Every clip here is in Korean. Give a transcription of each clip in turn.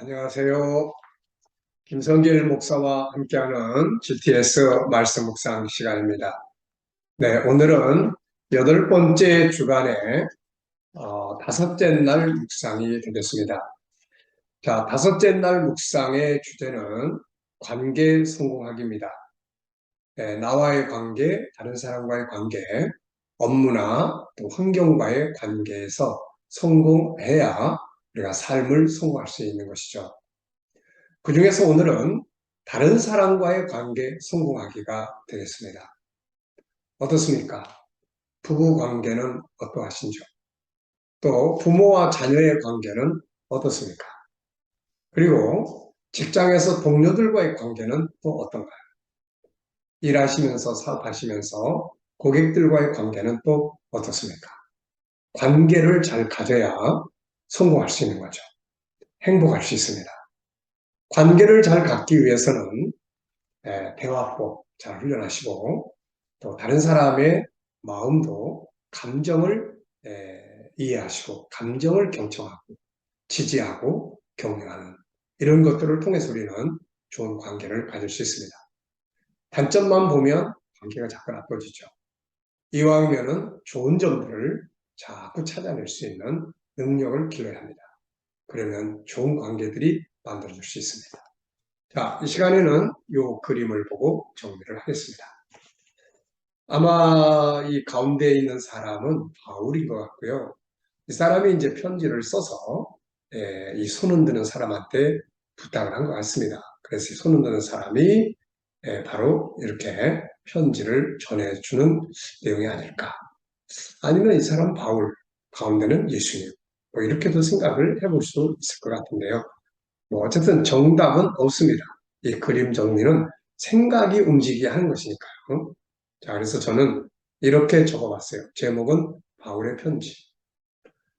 안녕하세요. 김성길 목사와 함께하는 GTS 말씀 묵상 시간입니다. 네, 오늘은 여덟 번째 주간의 어, 다섯째 날 묵상이 되겠습니다. 자, 다섯째 날 묵상의 주제는 관계 성공하기입니다. 네, 나와의 관계, 다른 사람과의 관계, 업무나 또 환경과의 관계에서 성공해야 우리가 삶을 성공할 수 있는 것이죠. 그 중에서 오늘은 다른 사람과의 관계 성공하기가 되겠습니다. 어떻습니까? 부부 관계는 어떠하신지요? 또 부모와 자녀의 관계는 어떻습니까? 그리고 직장에서 동료들과의 관계는 또 어떤가요? 일하시면서 사업하시면서 고객들과의 관계는 또 어떻습니까? 관계를 잘 가져야 성공할 수 있는 거죠. 행복할 수 있습니다. 관계를 잘 갖기 위해서는 대화법 잘 훈련하시고 또 다른 사람의 마음도 감정을 이해하시고 감정을 경청하고 지지하고 격려하는 이런 것들을 통해서 우리는 좋은 관계를 가질 수 있습니다. 단점만 보면 관계가 자꾸 나빠지죠. 이왕이면은 좋은 점들을 자꾸 찾아낼 수 있는 능력을 길러야 합니다. 그러면 좋은 관계들이 만들어질 수 있습니다. 자, 이 시간에는 이 그림을 보고 정리를 하겠습니다. 아마 이 가운데에 있는 사람은 바울인 것 같고요. 이 사람이 이제 편지를 써서 예, 이 손흔 드는 사람한테 부탁을 한 것 같습니다. 그래서 이 손흔 드는 사람이 예, 바로 이렇게 편지를 전해주는 내용이 아닐까. 아니면 이 사람 바울, 가운데는 예수님. 뭐 이렇게도 생각을 해볼 수 있을 것 같은데요. 뭐 어쨌든 정답은 없습니다. 이 그림 정리는 생각이 움직이게 하는 것이니까요. 자, 그래서 저는 이렇게 적어봤어요. 제목은 바울의 편지.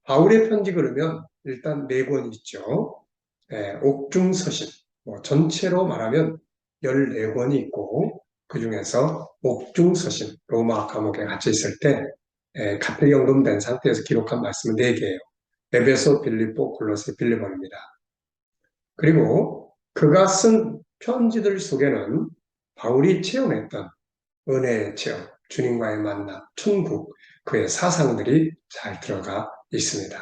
바울의 편지 그러면 일단 네권 있죠. 예, 옥중서신. 뭐 전체로 말하면 14권이 있고 그 중에서 옥중서신 로마 감옥에 갇혀 있을 때 예, 가택연금된 상태에서 기록한 말씀은 4개예요. 에베소, 빌리포, 콜로세, 빌리본입니다. 그리고 그가 쓴 편지들 속에는 바울이 체험했던 은혜의 체험, 주님과의 만남, 천국, 그의 사상들이 잘 들어가 있습니다.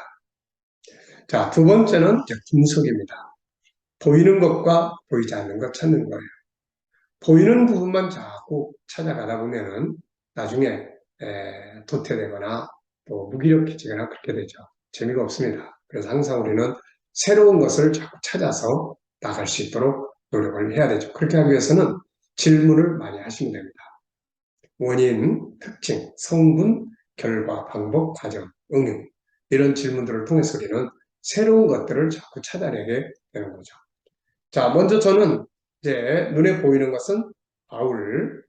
자, 두 번째는 분석입니다. 보이는 것과 보이지 않는 것 찾는 거예요. 보이는 부분만 자꾸 찾아가다 보면은 나중에 에, 도태되거나 또 무기력해지거나 그렇게 되죠. 재미가 없습니다. 그래서 항상 우리는 새로운 것을 자꾸 찾아서 나갈 수 있도록 노력을 해야 되죠. 그렇게 하기 위해서는 질문을 많이 하시면 됩니다. 원인, 특징, 성분, 결과, 방법, 과정, 응용 이런 질문들을 통해서 우리는 새로운 것들을 자꾸 찾아내게 되는 거죠. 자, 먼저 저는 이제 눈에 보이는 것은 바울,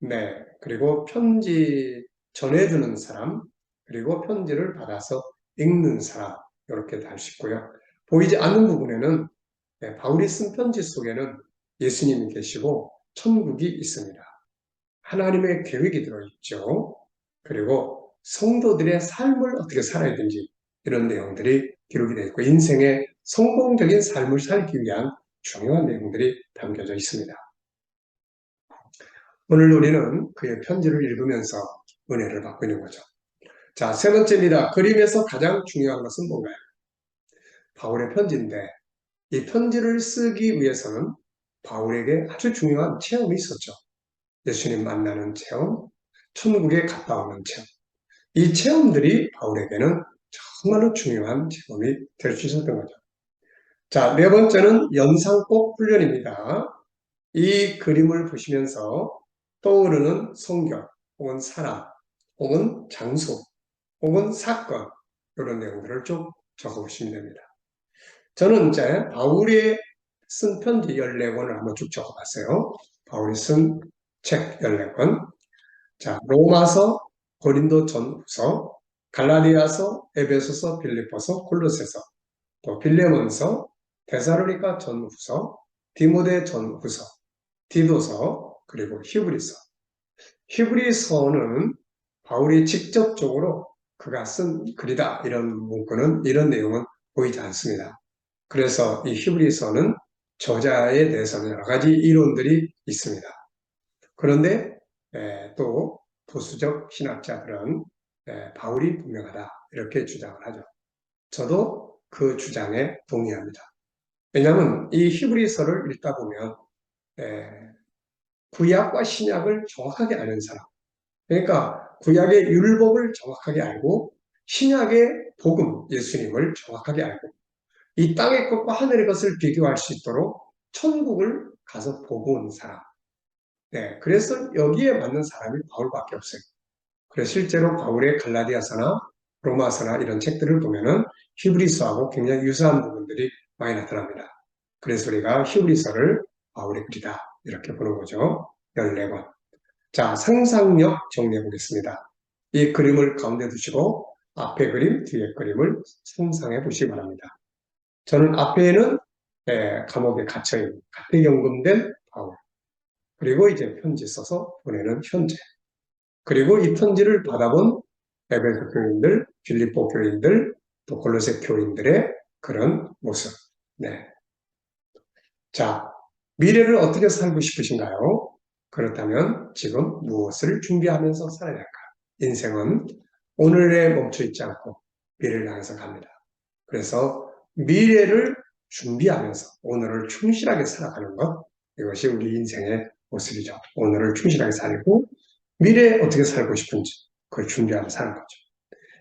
네, 그리고 편지 전해주는 사람, 그리고 편지를 받아서 읽는 사람 이렇게 있고요. 보이지 않는 부분에는 네, 바울이 쓴 편지 속에는 예수님이 계시고 천국이 있습니다. 하나님의 계획이 들어있죠. 그리고 성도들의 삶을 어떻게 살아야 되는지 이런 내용들이 기록이 되어 있고 인생의 성공적인 삶을 살기 위한 중요한 내용들이 담겨져 있습니다. 오늘 우리는 그의 편지를 읽으면서 은혜를 받고 있는 거죠. 자, 세 번째입니다. 그림에서 가장 중요한 것은 뭔가요? 바울의 편지인데 이 편지를 쓰기 위해서는 바울에게 아주 중요한 체험이 있었죠. 예수님 만나는 체험, 천국에 갔다 오는 체험. 이 체험들이 바울에게는 정말로 중요한 체험이 될 수 있었던 거죠. 자, 네 번째는 연상법 훈련입니다. 이 그림을 보시면서 떠오르는 성경, 혹은 사람, 혹은 장소, 혹은 사건 이런 내용들을 좀 적어보시면 됩니다. 저는 이제 바울이 쓴 편지 14권을 한번 쭉 적어봤어요. 바울이 쓴 책 14권. 자, 로마서, 고린도 전후서, 갈라디아서, 에베소서, 빌리포서, 콜로세서, 또 빌레몬서, 데사로니카 전후서, 디모데 전후서, 디도서, 그리고 히브리서. 히브리서는 바울이 직접적으로 그가 쓴 글이다 이런 문구는 이런 내용은 보이지 않습니다. 그래서 이 히브리서는 저자에 대해서는 여러 가지 이론들이 있습니다. 그런데 에, 또 보수적 신학자들은 에, 바울이 분명하다 이렇게 주장을 하죠. 저도 그 주장에 동의합니다. 왜냐하면 이 히브리서를 읽다 보면 에, 구약과 신약을 정확하게 아는 사람, 그러니까 구약의 율법을 정확하게 알고 신약의 복음, 예수님을 정확하게 알고 이 땅의 것과 하늘의 것을 비교할 수 있도록 천국을 가서 보고 온 사람. 네, 그래서 여기에 맞는 사람이 바울밖에 없어요. 그래서 실제로 바울의 갈라디아서나 로마서나 이런 책들을 보면은 히브리서하고 굉장히 유사한 부분들이 많이 나타납니다. 그래서 우리가 히브리서를 바울의 글이다 이렇게 보는 거죠. 14권. 자, 상상력 정리해 보겠습니다. 이 그림을 가운데 두시고 앞에 그림, 뒤에 그림을 상상해 보시기 바랍니다. 저는 앞에는 예, 감옥에 갇혀있는 가택연금된 바울 그리고 이제 편지 써서 보내는 현재 그리고 이 편지를 받아본 에베소 교인들, 빌립보 교인들, 또 골로새 교인들의 그런 모습. 네. 자, 미래를 어떻게 살고 싶으신가요? 그렇다면 지금 무엇을 준비하면서 살아야 할까? 인생은 오늘에 멈춰 있지 않고 미래를 향해서 갑니다. 그래서 미래를 준비하면서 오늘을 충실하게 살아가는 것, 이것이 우리 인생의 모습이죠. 오늘을 충실하게 살고 미래에 어떻게 살고 싶은지 그걸 준비하며 사는 거죠.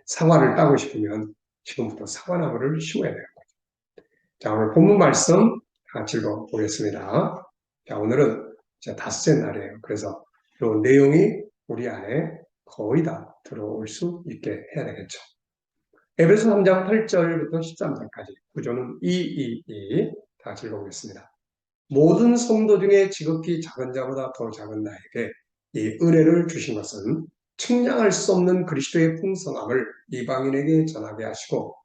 사과를 따고 싶으면 지금부터 사과나무를 심어야 되는 거죠. 자, 오늘 본문 말씀 같이 읽어보겠습니다. 자, 오늘은 자, 닷새 날이에요. 그래서 이 내용이 우리 안에 거의 다 들어올 수 있게 해야 되겠죠. 에베소 3장 8절부터 13절까지 구조는 2, 2, 2. 다 읽어보겠습니다. 모든 성도 중에 지극히 작은 자보다 더 작은 나에게 이 은혜를 주신 것은 측량할 수 없는 그리스도의 풍성함을 이방인에게 전하게 하시고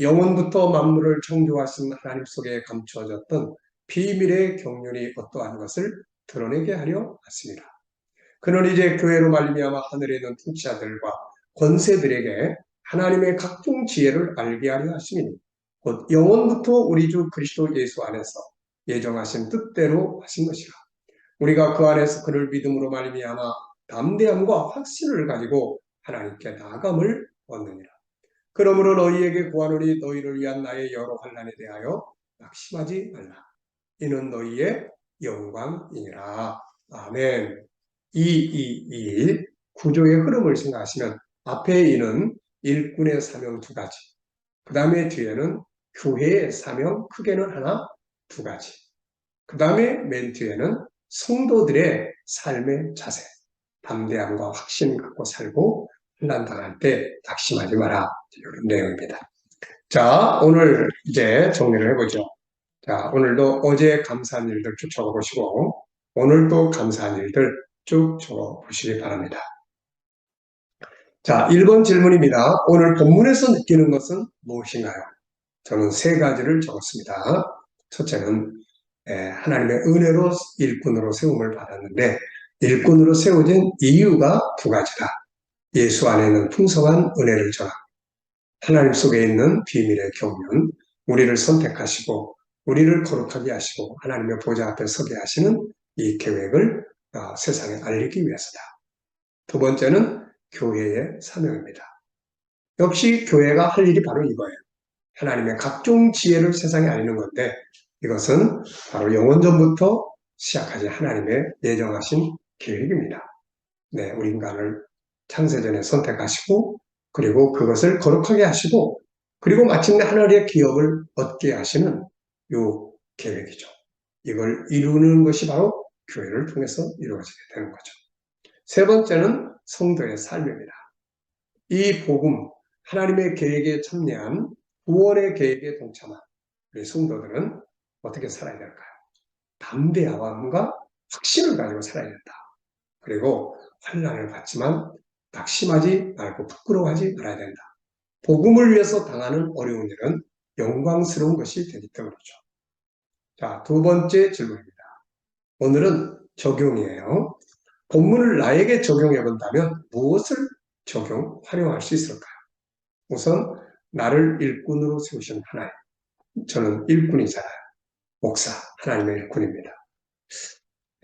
영원부터 만물을 창조하신 하나님 속에 감추어졌던 비밀의 경륜이 어떠한 것을 드러내게 하려 왔습니다. 그는 이제 교회로 말미암아 하늘에 있는 통치자들과 권세들에게 하나님의 각종 지혜를 알게 하려 하심이니 곧 영원부터 우리 주 그리스도 예수 안에서 예정하신 뜻대로 하신 것이라. 우리가 그 안에서 그를 믿음으로 말미암아 담대함과 확신을 가지고 하나님께 나감을 얻느니라. 그러므로 너희에게 구하노니 너희를 위한 나의 여러 환란에 대하여 낙심하지 말라. 이는 너희의 영광이니라. 아멘. 이, 이, 이 구조의 흐름을 생각하시면 앞에 이는 일꾼의 사명 두 가지. 그 다음에 뒤에는 교회의 사명 크게는 하나, 두 가지. 그 다음에 맨 뒤에는 성도들의 삶의 자세. 담대함과 확신 갖고 살고 혼란 당할 때 낙심하지 마라. 이런 내용입니다. 자, 오늘 이제 정리를 해보죠. 자, 오늘도 어제 감사한 일들 쭉 적어보시고, 오늘도 감사한 일들 쭉 적어보시기 바랍니다. 자, 1번 질문입니다. 오늘 본문에서 느끼는 것은 무엇인가요? 저는 세 가지를 적었습니다. 첫째는 하나님의 은혜로 일꾼으로 세움을 받았는데 일꾼으로 세워진 이유가 두 가지다. 예수 안에 는 풍성한 은혜를 전하 하나님 속에 있는 비밀의 경륜, 우리를 선택하시고 우리를 거룩하게 하시고 하나님의 보좌 앞에 서게 하시는 이 계획을 어, 세상에 알리기 위해서다. 두 번째는 교회의 사명입니다. 역시 교회가 할 일이 바로 이거예요. 하나님의 각종 지혜를 세상에 알리는 건데 이것은 바로 영원전부터 시작하신 하나님의 예정하신 계획입니다. 네, 우리 인간을 창세전에 선택하시고 그리고 그것을 거룩하게 하시고 그리고 마침내 하나님의 기업을 얻게 하시는 요 계획이죠. 이걸 이루는 것이 바로 교회를 통해서 이루어지게 되는 거죠. 세 번째는 성도의 삶입니다. 이 복음, 하나님의 계획에 참여한 구원의 계획에 동참한 우리 성도들은 어떻게 살아야 될까요? 담대함과 확신을 가지고 살아야 된다. 그리고 환란을 받지만 낙심하지 말고 부끄러워하지 말아야 된다. 복음을 위해서 당하는 어려운 일은 영광스러운 것이 되기 때문이죠. 자, 두 번째 질문입니다. 오늘은 적용이에요. 본문을 나에게 적용해 본다면 무엇을 적용, 활용할 수 있을까요? 우선 나를 일꾼으로 세우신 하나님. 저는 일꾼이잖아요. 목사, 하나님의 일꾼입니다.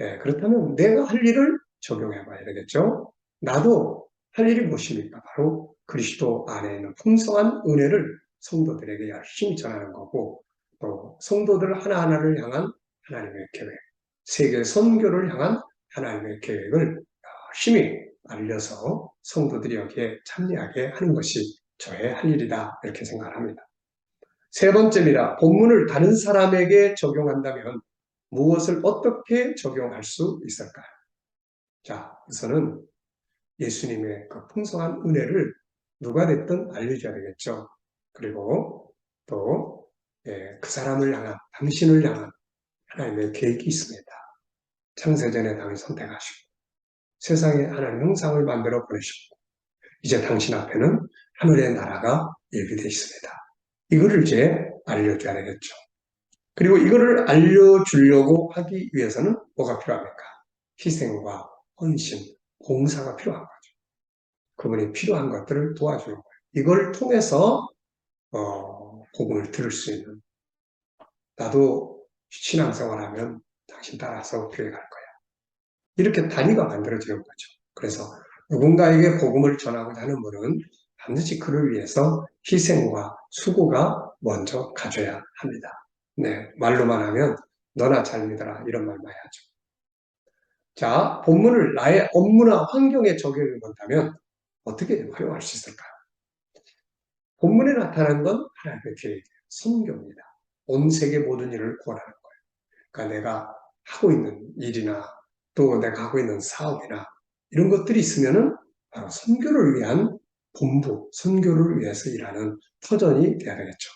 예, 그렇다면 내가 할 일을 적용해 봐야 되겠죠? 나도 할 일이 무엇입니까? 바로 그리스도 안에 있는 풍성한 은혜를 성도들에게 열심히 전하는 거고, 또 성도들 하나하나를 향한 하나님의 계획, 세계 선교를 향한 하나님의 계획을 열심히 알려서 성도들이 여기에 참여하게 하는 것이 저의 할 일이다. 이렇게 생각을 합니다. 세 번째입니다. 본문을 다른 사람에게 적용한다면 무엇을 어떻게 적용할 수 있을까요? 자, 우선은 예수님의 그 풍성한 은혜를 누가 됐든 알려줘야 되겠죠. 그리고 또그 예, 그 사람을 향한, 당신을 향한 하나님의 계획이 있습니다. 창세전에 당을 선택하시고 세상에 하나님 형상을 만들어 보내셨고 이제 당신 앞에는 하늘의 나라가 예비되어 있습니다. 이거를 이제 알려줘야 되겠죠. 그리고 이거를 알려주려고 하기 위해서는 뭐가 필요합니까? 희생과 헌신, 봉사가 필요한 거죠. 그분이 필요한 것들을 도와주는 거예요. 이걸 통해서 어, 복음을 들을 수 있는 나도 신앙생활하면 당신 따라서 교회 갈 거야. 이렇게 단위가 만들어지는 거죠. 그래서 누군가에게 복음을 전하고자 하는 분은 반드시 그를 위해서 희생과 수고가 먼저 가져야 합니다. 네, 말로만 하면 너나 잘 믿어라 이런 말만 해야죠. 자, 본문을 나의 업무나 환경에 적용해 본다면 어떻게 활용할 수 있을까요? 본문에 나타난 건 하나님의 계획이에요. 선교입니다. 온 세계 모든 일을 구원하는 거예요. 그러니까 내가 하고 있는 일이나 또 내가 하고 있는 사업이나 이런 것들이 있으면은 바로 선교를 위한 본부, 선교를 위해서 일하는 터전이 되어야 되겠죠.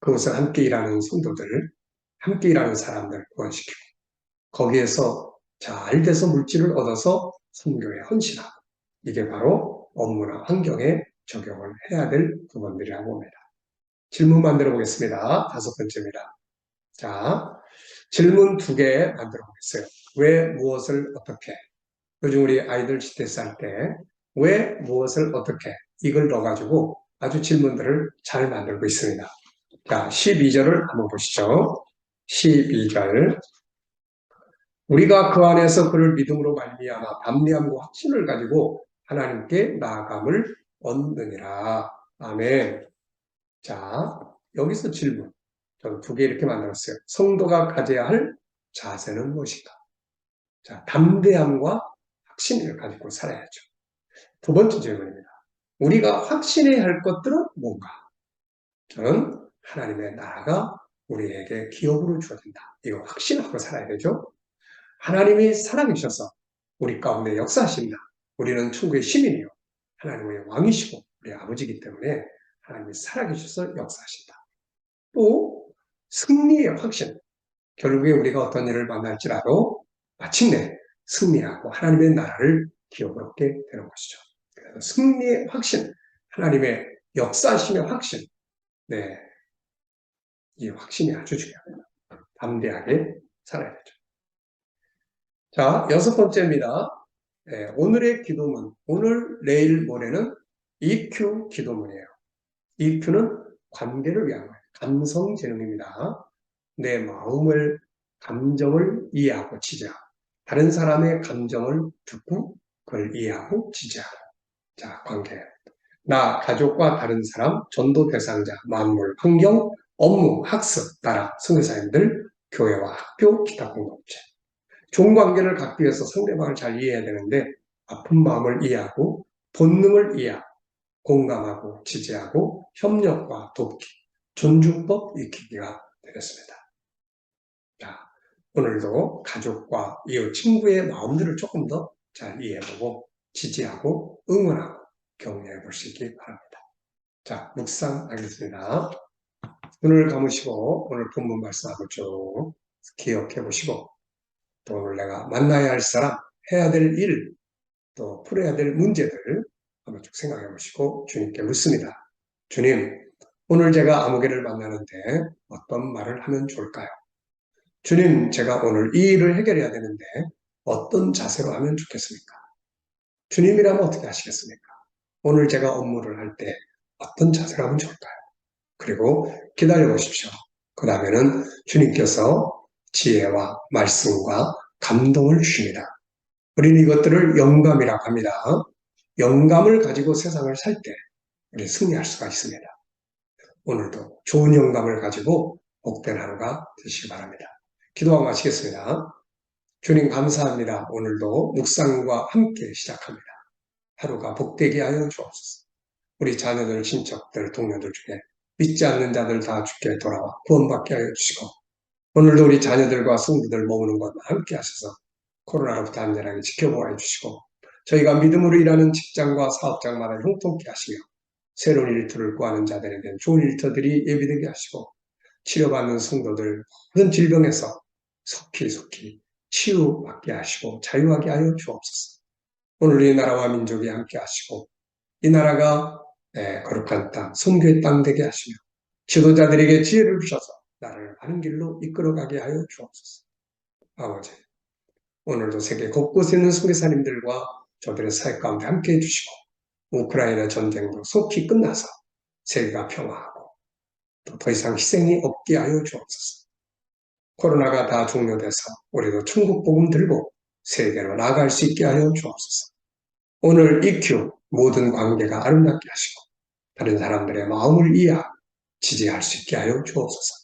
그것을 함께 일하는 성도들, 함께 일하는 사람들 구원시키고 거기에서 잘 돼서 물질을 얻어서 선교에 헌신하고 이게 바로 업무나 환경에 적용을 해야 될 부분들이라고 봅니다. 질문 만들어 보겠습니다. 다섯 번째입니다. 자, 질문 두 개 만들어 보겠어요. 왜 무엇을 어떻게? 요즘 우리 아이들 시테스 할 때 왜 무엇을 어떻게 이걸 넣어가지고 아주 질문들을 잘 만들고 있습니다. 자, 12절을 한번 보시죠. 12절. 우리가 그 안에서 그를 믿음으로 말미암아 담대함과 확신을 가지고 하나님께 나아감을 얻느니라. 아멘. 자, 여기서 질문. 저는 두 개 이렇게 만들었어요. 성도가 가져야 할 자세는 무엇인가? 자, 담대함과 확신을 가지고 살아야죠. 두 번째 질문입니다. 우리가 확신해야 할 것들은 뭔가? 저는 하나님의 나라가 우리에게 기업으로 주어진다. 이거 확신하고 살아야 되죠. 하나님이 살아계셔서 우리 가운데 역사하십니다. 우리는 천국의 시민이요. 하나님의 왕이시고 우리 아버지이기 때문에 하나님이 살아계셔서 역사하신다. 또 승리의 확신. 결국에 우리가 어떤 일을 만날지라도 마침내 승리하고 하나님의 나라를 기업으로 얻게 되는 것이죠. 그래서 승리의 확신, 하나님의 역사심의 확신, 네, 이 확신이 아주 중요합니다. 담대하게 살아야 되죠. 자, 여섯 번째입니다. 네, 오늘의 기도문, 오늘, 내일, 모레는 EQ 기도문이에요. EQ는 관계를 위한 거예요. 감성지능입니다. 내 마음을, 감정을 이해하고 지지하고, 다른 사람의 감정을 듣고 그걸 이해하고 지지하고. 자, 관계. 나, 가족과 다른 사람, 전도 대상자, 만물, 환경, 업무, 학습 따라 선교사님들, 교회와 학교, 기타 공동체. 좋은 관계를 갖기 위해서 상대방을 잘 이해해야 되는데 아픈 마음을 이해하고 본능을 이해하고 공감하고 지지하고 협력과 돕기, 존중법 익히기가 되겠습니다. 자, 오늘도 가족과 이웃, 친구의 마음들을 조금 더 잘 이해해보고 지지하고 응원하고 격려해 있기 바랍니다. 자, 묵상하겠습니다. 눈을 감으시고 오늘 본문 말씀하고 쭉 기억해 보시고 또 내가 만나야 할 사람, 해야 될 일, 또 풀어야 될 문제들 한번 쭉 생각해 보시고 주님께 묻습니다. 주님, 오늘 제가 아무개를 만나는데 어떤 말을 하면 좋을까요? 주님, 제가 오늘 이 일을 해결해야 되는데 어떤 자세로 하면 좋겠습니까? 주님이라면 어떻게 하시겠습니까? 오늘 제가 업무를 할 때 어떤 자세로 하면 좋을까요? 그리고 기다려 보십시오. 그 다음에는 주님께서 지혜와 말씀과 감동을 주십니다. 우리는 이것들을 영감이라고 합니다. 영감을 가지고 세상을 살 때 우리 승리할 수가 있습니다. 오늘도 좋은 영감을 가지고 복된 하루가 되시기 바랍니다. 기도하고 마치겠습니다. 주님 감사합니다. 오늘도 묵상과 함께 시작합니다. 하루가 복되게 하여 주옵소서. 우리 자녀들, 친척들, 동료들 중에 믿지 않는 자들 다 주께 돌아와 구원받게 하여 주시고 오늘도 우리 자녀들과 성도들 모으는 것 함께 하셔서 코로나로부터 안전하게 지켜보아 주시고 저희가 믿음으로 일하는 직장과 사업장마다 형통케 하시며 새로운 일터를 구하는 자들에겐 좋은 일터들이 예비되게 하시고 치료받는 성도들 모든 질병에서 속히 속히 치유받게 하시고 자유하게 하여 주옵소서. 오늘 이 나라와 민족이 함께 하시고 이 나라가 네, 거룩한 땅, 선교의 땅 되게 하시며 지도자들에게 지혜를 주셔서 나를 하는 길로 이끌어가게 하여 주옵소서. 아버지, 오늘도 세계 곳곳에 있는 선교사님들과 저들의 사역 가운데 함께 해 주시고 우크라이나 전쟁도 속히 끝나서 세계가 평화하고 또 더 이상 희생이 없게 하여 주옵소서. 코로나가 다 종료돼서 우리도 천국 복음 들고 세계로 나아갈 수 있게 하여 주옵소서. 오늘 EQ 모든 관계가 아름답게 하시고 다른 사람들의 마음을 이해하고 지지할 수 있게 하여 주옵소서.